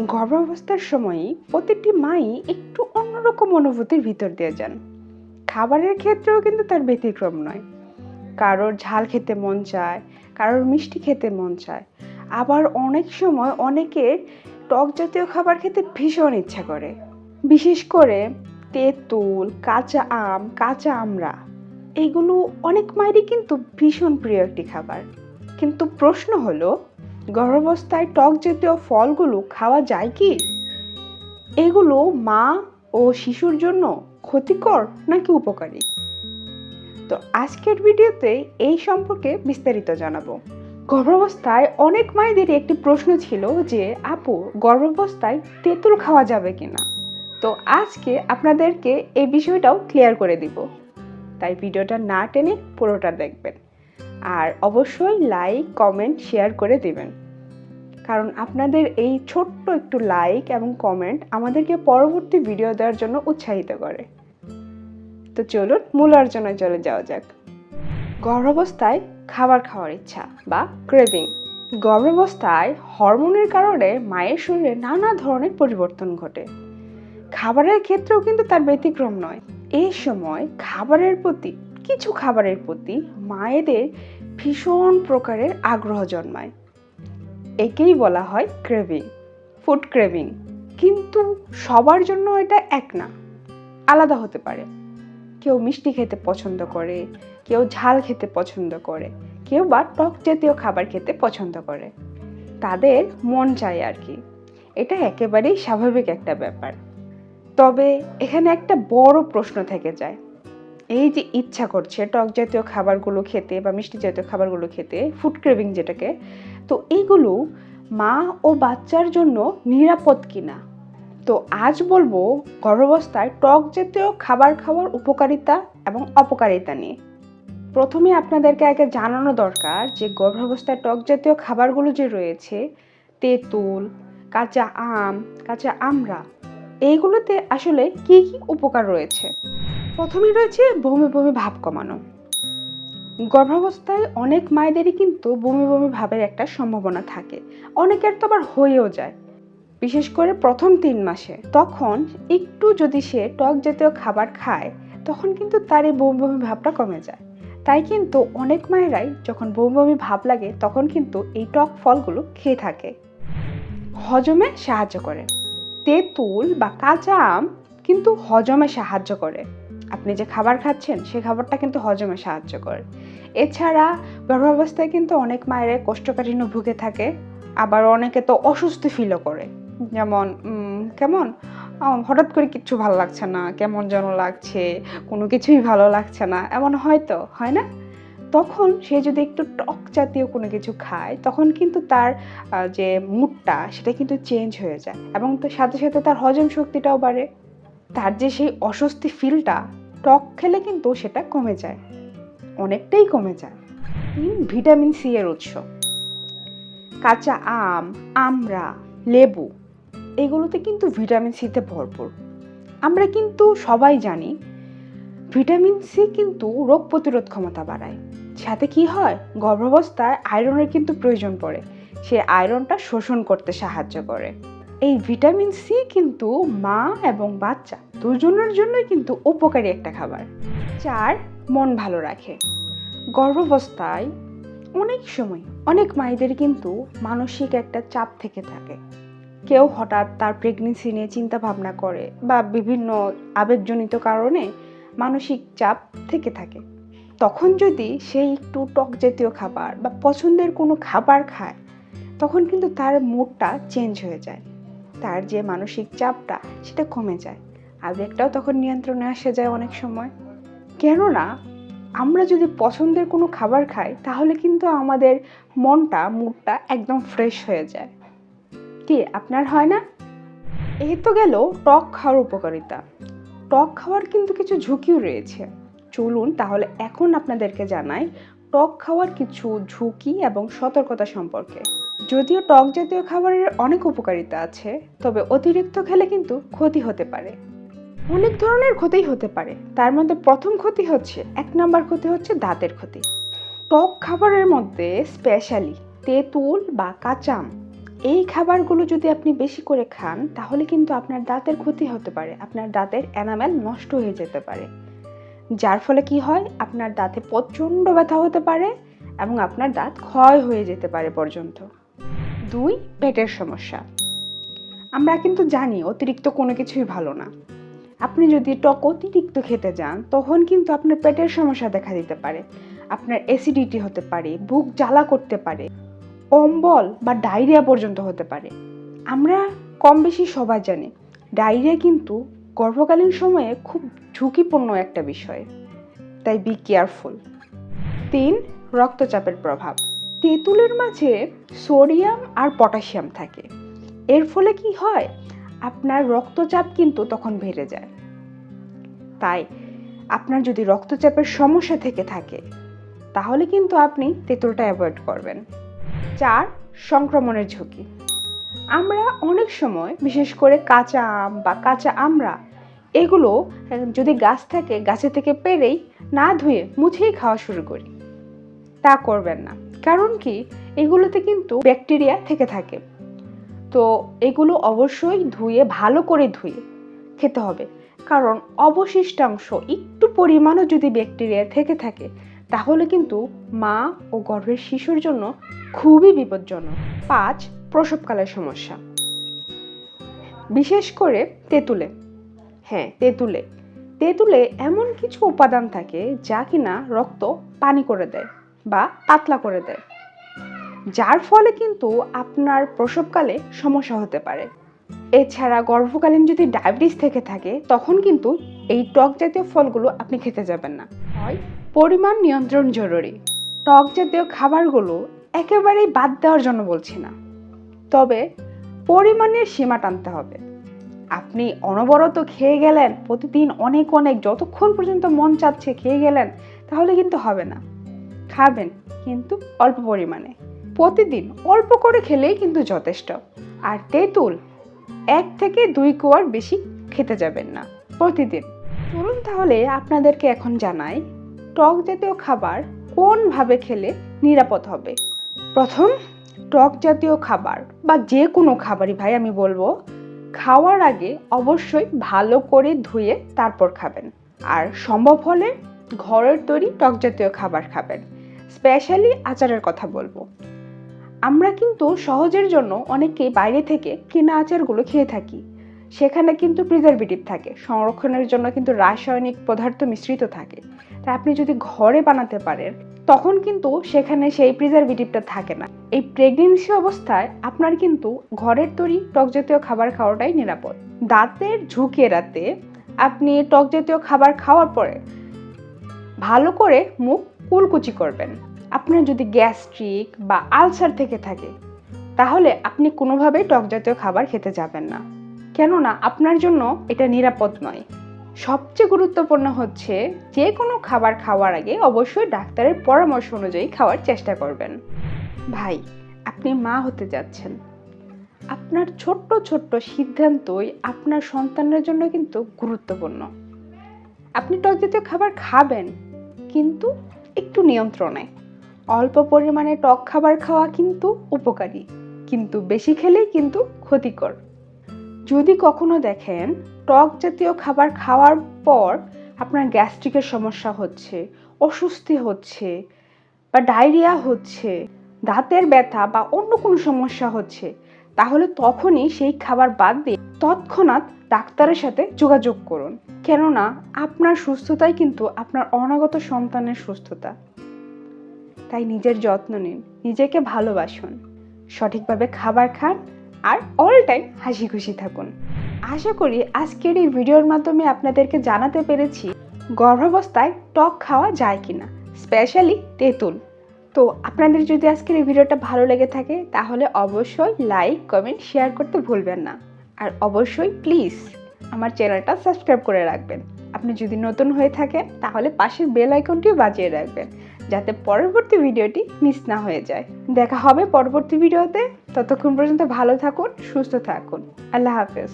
গর্ভাবস্থার সময়ই প্রতিটি মাই একটু অন্যরকম অনুভূতির ভিতর দিয়ে যান। খাবারের ক্ষেত্রেও কিন্তু তার ব্যতিক্রম নয়। কারোর ঝাল খেতে মন চায়, কারোর মিষ্টি খেতে মন চায়। আবার অনেক সময় অনেকের টক জাতীয় খাবার খেতে ভীষণ ইচ্ছা করে। বিশেষ করে তেঁতুল, কাঁচা আম, কাঁচা আমড়া। এগুলো অনেক মায়েরই কিন্তু ভীষণ প্রিয় একটি খাবার। কিন্তু প্রশ্ন হলো গর্ভাবস্থায় টক জাতীয় ফলগুলো খাওয়া যায় কি? এগুলো মা ও শিশুর জন্য ক্ষতিকর নাকি উপকারী? তো আজকের ভিডিওতে এই সম্পর্কে বিস্তারিত জানাব। গর্ভাবস্থায় অনেক মায়েদের একটি প্রশ্ন ছিল যে, আপু, গর্ভাবস্থায় তেঁতুল খাওয়া যাবে কিনা? তো আজকে আপনাদেরকে এই বিষয়টাও ক্লিয়ার করে দিব। তাই ভিডিওটা না টেনে পুরোটা দেখবেন। আর অবশ্যই লাইক কমেন্ট শেয়ার করে দেবেন। কারণ আপনাদের এই ছোট্ট একটু লাইক এবং কমেন্ট আমাদেরকে পরবর্তী ভিডিও দেওয়ার জন্য উৎসাহিত করে। তো চলুন মূল আলোচনায় চলে যাওয়া যাক। গর্ভাবস্থায় খাবার খাওয়ার ইচ্ছা বা ক্রেভিং গর্ভাবস্থায় হরমোনের কারণে মায়ের শরীরে নানা ধরনের পরিবর্তন ঘটে। খাবারের ক্ষেত্রেও কিন্তু তার ব্যতিক্রম নয়। এই সময় খাবারের প্রতি, কিছু খাবারের প্রতি মায়েদের ভীষণ প্রকারের আগ্রহ জন্মায়। একেই বলা হয় ক্রেভিং ফুড ক্রেভিং কিন্তু সবার জন্য এটা এক না, আলাদা হতে পারে। কেউ মিষ্টি খেতে পছন্দ করে, কেউ ঝাল খেতে পছন্দ করে, কেউ বা টক জাতীয় খাবার খেতে পছন্দ করে। তাদের মন চায় আর কি। এটা একেবারেই স্বাভাবিক একটা ব্যাপার। তবে এখানে একটা বড় প্রশ্ন থেকে যায়। এই যে ইচ্ছা করছে, টক জাতীয় খাবারগুলো খেতে বা মিষ্টি জাতীয় খাবারগুলো খেতে ফুড ক্রেভিং যেটাকে, তো এইগুলো মা ও বাচ্চার জন্য নিরাপদ কিনা? তো আজ বলব গর্ভাবস্থায় টক জাতীয় খাবার খাওয়ার উপকারিতা এবং অপকারিতা নিয়ে। প্রথমে আপনাদেরকে আগে জানানো দরকার যে গর্ভাবস্থায় টক জাতীয় খাবারগুলো যে রয়েছে, তেঁতুল, কাঁচা আম, কাঁচা আমড়া, এইগুলোতে আসলে কি কি উপকার রয়েছে? প্রথমে রয়েছে বমি বমি ভাব কমানো। গর্ভাবস্থায় অনেক মায়েদেরই কিন্তু বমি বমি ভাবের একটা সম্ভাবনা থাকে। অনেকের তো আবার হয়েও যায়। বিশেষ করে প্রথম তিন মাসে। তখন একটু যদি সে টক জাতীয় খাবার খায়, তখন কিন্তু তার এই বমি বমি ভাবটা কমে যায়। তাই কিন্তু অনেক মায়েরাই যখন বমি বমি ভাব লাগে, তখন কিন্তু এই টক ফলগুলো খেয়ে থাকে। হজমে সাহায্য করে। তেঁতুল বা কাঁচা আম কিন্তু হজমে সাহায্য করে। আপনি যে খাবার খাচ্ছেন সেই খাবারটা কিন্তু হজমে সাহায্য করে। এছাড়া গর্ভাবস্থায় কিন্তু অনেক মায়েরা কোষ্ঠকাঠিন্য ভুগে থাকে, আবার অনেকে তো অসুস্থ ফিলও করে। যেমন কেমন? হঠাৎ করে কিচ্ছু ভালো লাগছে না, কেমন যেন লাগছে, কোনো কিছুই ভালো লাগছে না, এমন হয়তো হয় না? তখন সে যদি একটু টক জাতীয় কোনো কিছু খায়, তখন কিন্তু তার যে মুডটা, সেটা কিন্তু চেঞ্জ হয়ে যায় এবং তার সাথে সাথে তার হজম শক্তিটাও বাড়ে। তার যে সেই অস্বস্তি ফিলটা টক খেলে কিন্তু সেটা কমে যায়। অনেকটাই কমে যায়। তিন ভিটামিন সি এর উৎস। কাঁচা আম, আমড়া, লেবু, এগুলোতে কিন্তু ভিটামিন সিতে ভরপুর। আমরা কিন্তু সবাই জানি, ভিটামিন সি কিন্তু রোগ প্রতিরোধ ক্ষমতা বাড়ায়। সাথে কি হয়? গর্ভাবস্থায় আয়রনের কিন্তু প্রয়োজন পড়ে। সে আয়রনটা শোষণ করতে সাহায্য করে। এই ভিটামিন সি কিন্তু মা এবং বাচ্চা দুজনের জন্যই কিন্তু উপকারী একটা খাবার চার মন ভালো রাখে। গর্ভাবস্থায় অনেক সময় অনেক মায়েদের কিন্তু মানসিক একটা চাপ থেকে থাকে। কেউ হঠাৎ তার প্রেগনেন্সি নিয়ে চিন্তা ভাবনা করে বা বিভিন্ন আবেগজনিত কারণে মানসিক চাপ থেকে থাকে। তখন যদি সেই একটু টক জাতীয় খাবার বা পছন্দের কোনো খাবার খায়, তখন কিন্তু তার মুডটা চেঞ্জ হয়ে যায়। তার যে মানসিক চাপটা, সেটা কমে যায়। আবেগটাও তখন নিয়ন্ত্রণে আসে যায় অনেক সময়। কেননা, আমরা যদি পছন্দের কোনো খাবার খাই, তাহলে কিন্তু আমাদের মনটা মুডটা একদম ফ্রেশ হয়ে যায়। কি, আপনার হয় না? এই তো গেল টক খাওয়ার উপকারিতা। টক খাওয়ার কিন্তু কিছু ঝুঁকিও রয়েছে। চলুন তাহলে এখন আপনাদেরকে জানাই, টক খাওয়ার কিছু ঝুঁকি এবং সতর্কতা সম্পর্কে। যদিও টক জাতীয় খাবারের অনেক উপকারিতা আছে, তবে অতিরিক্ত খেলে কিন্তু ক্ষতি হতে পারে। অনেক ধরনের ক্ষতিই হতে পারে। তার মধ্যে প্রথম ক্ষতি হচ্ছে, এক নম্বর ক্ষতি হচ্ছে দাঁতের ক্ষতি। টক খাবারের মধ্যে স্পেশালি তেঁতুল বা কাঁচাম, এই খাবারগুলো যদি আপনি বেশি করে খান, তাহলে কিন্তু আপনার দাঁতের ক্ষতি হতে পারে, আপনার দাঁতের এনামেল নষ্ট হয়ে যেতে পারে। যার ফলে কি হয়? আপনার দাঁতে প্রচণ্ড ব্যথা হতে পারে এবং আপনার দাঁত ক্ষয় হয়ে যেতে পারে পর্যন্ত। দুই, পেটের সমস্যা। আমরা কিন্তু জানি অতিরিক্ত কোনো কিছুই ভালো না। আপনি যদি টক অতিরিক্ত খেতে যান, তখন কিন্তু আপনার পেটের সমস্যা দেখা দিতে পারে। আপনার অ্যাসিডিটি হতে পারে, বুক জ্বালা করতে পারে, অম্বল বা ডায়রিয়া পর্যন্ত হতে পারে। আমরা কম বেশি সবাই জানি, ডায়রিয়া কিন্তু গর্ভকালীন সময়ে খুব ঝুঁকিপূর্ণ একটা বিষয়। তাই বি কেয়ারফুল তিন, রক্তচাপের প্রভাব। তেঁতুলের মাঝে সোডিয়াম আর পটাশিয়াম থাকে। এর ফলে কি হয়? আপনার রক্তচাপ কিন্তু তখন বেড়ে যায়। তাই আপনার যদি রক্তচাপের সমস্যা থেকে থাকে, তাহলে কিন্তু আপনি তেঁতুলটা অ্যাভয়েড করবেন। চার, সংক্রমণের ঝুঁকি। আমরা অনেক সময়, বিশেষ করে কাঁচা আম বা কাঁচা আমরা এগুলো যদি গাছ থাকে, গাছে থেকে পেরেই না ধুয়ে মুছেই খাওয়া শুরু করি। তা করবেন না। কারণ কি? এগুলোতে কিন্তু ব্যাকটেরিয়া থেকে থাকে। তো এগুলো অবশ্যই ধুয়ে, ভালো করে ধুয়ে খেতে হবে। কারণ অবশিষ্টাংশ একটু পরিমাণও যদি ব্যাকটেরিয়া থেকে থাকে, তাহলে কিন্তু মা ও গর্ভের শিশুর জন্য খুবই বিপজ্জনক। পাঁচ, প্রসবকালের সমস্যা। বিশেষ করে তেঁতুলে। হ্যাঁ তেঁতুলে। তেঁতুলে এমন কিছু উপাদান থাকে যা কিনা রক্ত পানি করে দেয়। বা পাতলা করে দেয়। যার ফলে কিন্তু আপনার প্রসবকালে সমস্যা হতে পারে। এছাড়া গর্ভকালীন যদি ডায়াবেটিস থেকে থাকে, তখন কিন্তু এই টক জাতীয় ফলগুলো আপনি খেতে যাবেন না। হয় পরিমাণ নিয়ন্ত্রণ জরুরি। টক জাতীয় খাবারগুলো একেবারেই বাদ দেওয়ার জন্য বলছি না। তবে পরিমাণের সীমা টানতে হবে। আপনি অনবরত খেয়ে গেলেন, প্রতিদিন অনেক অনেক, যতক্ষণ পর্যন্ত মন চাচ্ছে খেয়ে গেলেন, তাহলে কিন্তু হবে না। খাবেন কিন্তু অল্প পরিমাণে। প্রতিদিন অল্প করে খেলেই কিন্তু যথেষ্ট। আর তেঁতুল এক থেকে দুই কোয়ার বেশি খেতে যাবেন না প্রতিদিন। চলুন তাহলে আপনাদেরকে এখন জানাই টক জাতীয় খাবার কোনভাবে খেলে নিরাপদ হবে। প্রথম, টক জাতীয় খাবার বা যে কোনো খাবারই ভাই আমি বলব, খাওয়ার আগে অবশ্যই ভালো করে ধুয়ে তারপর খাবেন। আর সম্ভব হলে ঘরের তৈরি টক জাতীয় খাবার খাবেন। স্পেশালি আচারের কথা বলব। আমরা কিন্তু সহজের জন্য অনেকেই বাইরে থেকে কেনা আচারগুলো খেয়ে থাকি। সেখানে কিন্তু প্রিজারভেটিভ থাকে, সংরক্ষণের জন্য কিন্তু রাসায়নিক পদার্থ মিশ্রিত থাকে। তাই আপনি যদি ঘরে বানাতে পারেন, তখন কিন্তু সেখানে সেই প্রিজারভেটিভটা থাকে না। এই প্রেগনেন্সি অবস্থায় আপনার কিন্তু ঘরের তৈরি টক জাতীয় খাবার খাওয়াটাই নিরাপদ। দাঁতের ঝুঁকি এড়াতে আপনি টক জাতীয় খাবার খাওয়ার পরে ভালো করে মুখ কুলকুচি করবেন। আপনার যদি গ্যাস্ট্রিক বা আলসার থেকে থাকে, তাহলে আপনি কোনোভাবেই টক জাতীয় খাবার খেতে যাবেন না। কেননা আপনার জন্য এটা নিরাপদ নয়। সবচেয়ে গুরুত্বপূর্ণ হচ্ছে যে কোনো খাবার খাওয়ার আগে অবশ্যই ডাক্তারের পরামর্শ অনুযায়ী খাওয়ার চেষ্টা করবেন। ভাই, আপনি মা হতে যাচ্ছেন। আপনার ছোট্ট ছোট্ট সিদ্ধান্তই আপনার সন্তানের জন্য কিন্তু গুরুত্বপূর্ণ। আপনি টক জাতীয় খাবার খাবেন, কিন্তু একটু নিয়ন্ত্রণে। অল্প পরিমাণে টক খাবার খাওয়া কিন্তু উপকারী, কিন্তু বেশি খেলেই কিন্তু ক্ষতিকর। যদি কখনো দেখেন, টক জাতীয় খাবার খাওয়ার পর আপনার গ্যাস্ট্রিকের সমস্যা হচ্ছে, অস্বস্তি হচ্ছে বা ডায়রিয়া হচ্ছে, দাঁতের ব্যথা বা অন্য কোনো সমস্যা হচ্ছে তাহলে তখনই সেই খাবার বাদ দিয়ে তৎক্ষণাৎ ডাক্তারের সাথে যোগাযোগ করুন। কেননা আপনার সুস্থতাই কিন্তু আপনার অনাগত সন্তানের সুস্থতা। তাই নিজের যত্ন নিন, নিজেকে ভালোবাসুন, সঠিকভাবে খাবার খান আর অল টাইম হাসি খুশি থাকুন। আশা করি আজকের এই ভিডিওর মাধ্যমে আপনাদেরকে জানাতে পেরেছি গর্ভাবস্থায় টক খাওয়া যায় কিনা স্পেশালি তেঁতুল। তো আপনাদের যদি আজকের এই ভিডিওটা ভালো লেগে থাকে, তাহলে অবশ্যই লাইক, কমেন্ট, শেয়ার করতে ভুলবেন না। আর অবশ্যই প্লিজ আমার চ্যানেলটা সাবস্ক্রাইব করে রাখবেন। আপনি যদি নতুন হয়ে থাকেন, তাহলে পাশের বেল আইকনটিও বাজিয়ে রাখবেন, যাতে পরবর্তী ভিডিওটি মিস না হয়ে যায়। দেখা হবে পরবর্তী ভিডিওতে। ততক্ষণ পর্যন্ত ভালো থাকুন, সুস্থ থাকুন। আল্লাহ হাফেজ।